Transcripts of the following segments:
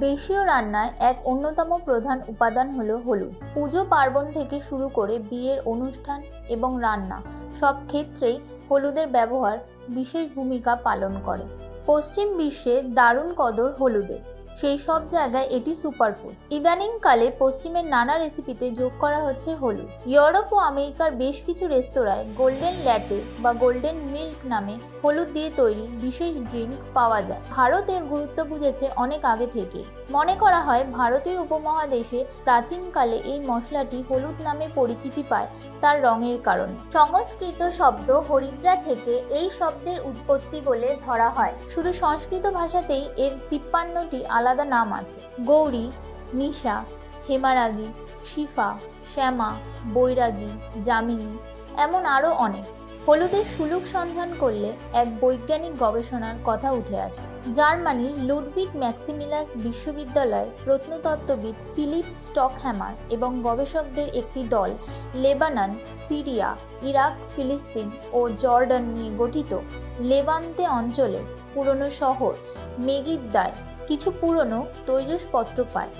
দেশীয় রান্নায় এক অন্যতম প্রধান উপাদান হল হলুদ। পুজো পার্বণ থেকে শুরু করে বিয়ের অনুষ্ঠান এবং রান্না সব ক্ষেত্রেই হলুদের ব্যবহার বিশেষ ভূমিকা পালন করে। পশ্চিম বিশ্বে দারুণ কদর হলুদের। সেই সব জায়গায় এটি সুপারফুড ইদানিংকালে পশ্চিমের নানা রেসিপিতে যোগ করা হচ্ছে হলুদ। ইউরোপ ও আমেরিকার বেশ কিছু রেস্তোরাঁয় গোল্ডেন ল্যাটে বা গোল্ডেন মিল্ক নামে হলুদ দিয়ে তৈরি বিশেষ ড্রিঙ্ক পাওয়া যায়। ভারত এর গুরুত্ব বুঝেছে অনেক আগে থেকেই। মনে করা হয় ভারতীয় উপমহাদেশে প্রাচীনকালে এই মশলাটি হলুদ নামে পরিচিতি পায় তার রঙের কারণে। সংস্কৃত শব্দ হরিদ্রা থেকে এই শব্দের উৎপত্তি বলে ধরা হয়। শুধু সংস্কৃত ভাষাতেই এর তিপ্পান্নটি আলাদা নাম আছে। গৌরী, নিশা, হেমারাগী, শিফা, শ্যামা, বৈরাগী, যামিনী, এমন আরও অনেক। হলুদের সুলুক সন্ধান করলে এক বৈজ্ঞানিক গবেষণার কথা উঠে আসে। জার্মানির লুডভিগ ম্যাক্সিমিলাস বিশ্ববিদ্যালয়ের প্রত্নতত্ত্ববিদ ফিলিপ স্টকহ্যামার এবং গবেষকদের একটি দল লেবানন, সিরিয়া, ইরাক, ফিলিস্তিন ও জর্ডান নিয়ে গঠিত লেবান্তে অঞ্চলের পুরনো শহর মেগিদ্দায়। কিছু পুরনো তৈজসপত্র পায়,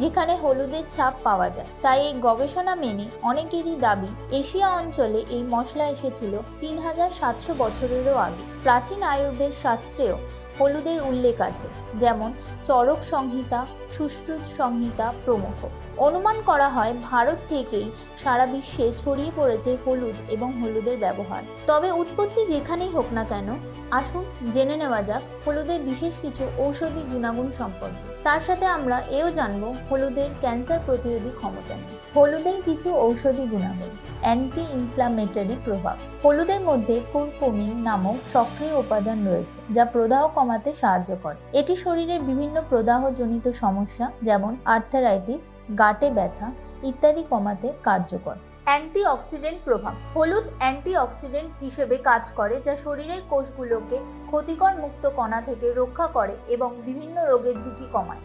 যেখানে হলুদের ছাপ পাওয়া যায়। তাই এই গবেষণা মেনে অনেকেরই দাবি, এশিয়া অঞ্চলে এই মশলা এসেছিল তিন হাজার সাতশো বছরেরও আগে। প্রাচীন আয়ুর্বেদ শাস্ত্রেও হলুদের উল্লেখ আছে, যেমন চরক সংহিতা, সুশ্রুত সংহিতা প্রমুখ। অনুমান করা হয়, ভারত থেকেই সারা বিশ্বে ছড়িয়ে পড়েছে হলুদ এবং হলুদের ব্যবহার। তবে উৎপত্তি যেখানেই হোক না কেন, আসুন জেনে নেওয়া যাক হলুদের বিশেষ কিছু ঔষধি গুণাগুণ সম্পর্কে। তার সাথে আমরা এও জানব হলুদের ক্যান্সার প্রতিরোধী ক্ষমতা। হলুদের কিছু ঔষধি গুণাগুণ। অ্যান্টি ইনফ্লামেটরি প্রভাব। হলুদের মধ্যে কুরকুমিন নামক সক্রিয় উপাদান রয়েছে, যা প্রদাহ কমাতে সাহায্য করে। এটি শরীরের বিভিন্ন প্রদাহজনিত সমস্যা, যেমন আর্থারাইটিস গাটে ব্যথা ইত্যাদি কমাতে কার্যকর। অ্যান্টিঅক্সিডেন্ট প্রভাব। হলুদ অ্যান্টিঅক্সিডেন্ট হিসেবে কাজ করে, যা শরীরের কোষগুলোকে ক্ষতিকর মুক্ত কণা থেকে রক্ষা করে এবং বিভিন্ন রোগের ঝুঁকি কমায়।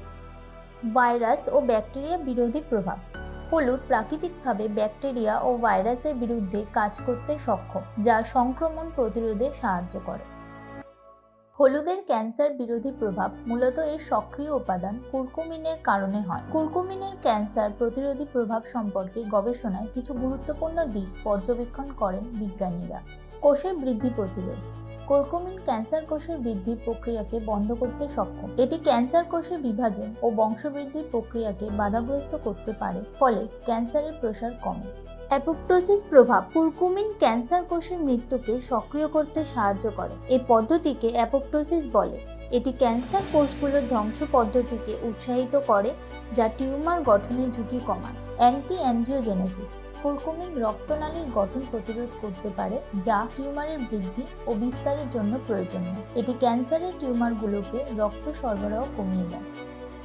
ভাইরাস ও ব্যাকটেরিয়া বিরোধী প্রভাব। হলুদ প্রাকৃতিকভাবে ব্যাকটেরিয়া ও ভাইরাসের বিরুদ্ধে কাজ করতে সক্ষম, যা সংক্রমণ প্রতিরোধে সাহায্য করে। হলুদের ক্যান্সার বিরোধী প্রভাব মূলত এর সক্রিয় উপাদান কুরকুমিনের কারণে হয়। কুরকুমিনের ক্যান্সার প্রতিরোধী প্রভাব সম্পর্কে গবেষণায় কিছু গুরুত্বপূর্ণ দিক পর্যবেক্ষণ করেন বিজ্ঞানীরা। কোষের বৃদ্ধি প্রতিরোধ কোরকুমিন ক্যান্সার কোষের বৃদ্ধির প্রক্রিয়াকে বন্ধ করতে সক্ষম। এটি ক্যান্সার কোষের বিভাজন ও বংশবৃদ্ধির প্রক্রিয়াকে বাধাগ্রস্ত করতে পারে, ফলে ক্যান্সারের প্রসার কমে। অ্যাপোপ্টোসিস প্রভাব কুরকুমিন ক্যান্সার কোষের মৃত্যুকে সক্রিয় করতে সাহায্য করে। এই পদ্ধতিকে অ্যাপোপ্টোসিস বলে। এটি ক্যান্সার কোষগুলোর ধ্বংস পদ্ধতিকে উৎসাহিত করে, যা টিউমার গঠনের ঝুঁকি কমায়। অ্যান্টি অ্যাঞ্জিওজেনেসিস কুরকুমিন রক্তনালীর গঠন প্রতিরোধ করতে পারে, যা টিউমারের বৃদ্ধি ও বিস্তারের জন্য প্রয়োজনীয়। এটি ক্যান্সারের টিউমারগুলোকে রক্ত সরবরাহ কমিয়ে দেয়।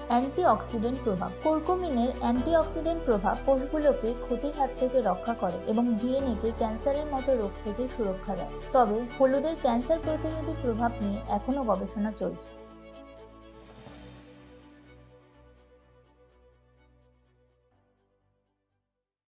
অ্যান্টিঅক্সিডেন্ট প্রভাব। কোরকুমিনের অ্যান্টিঅক্সিডেন্ট প্রভাব কোষগুলোকে ক্ষতির হাত থেকে রক্ষা করে এবং ডিএনএকে ক্যান্সারের মতো রোগ থেকে সুরক্ষা দেয়। তবে হলুদের ক্যান্সার প্রতিরোধী প্রভাব নিয়ে এখনও গবেষণা চলছে।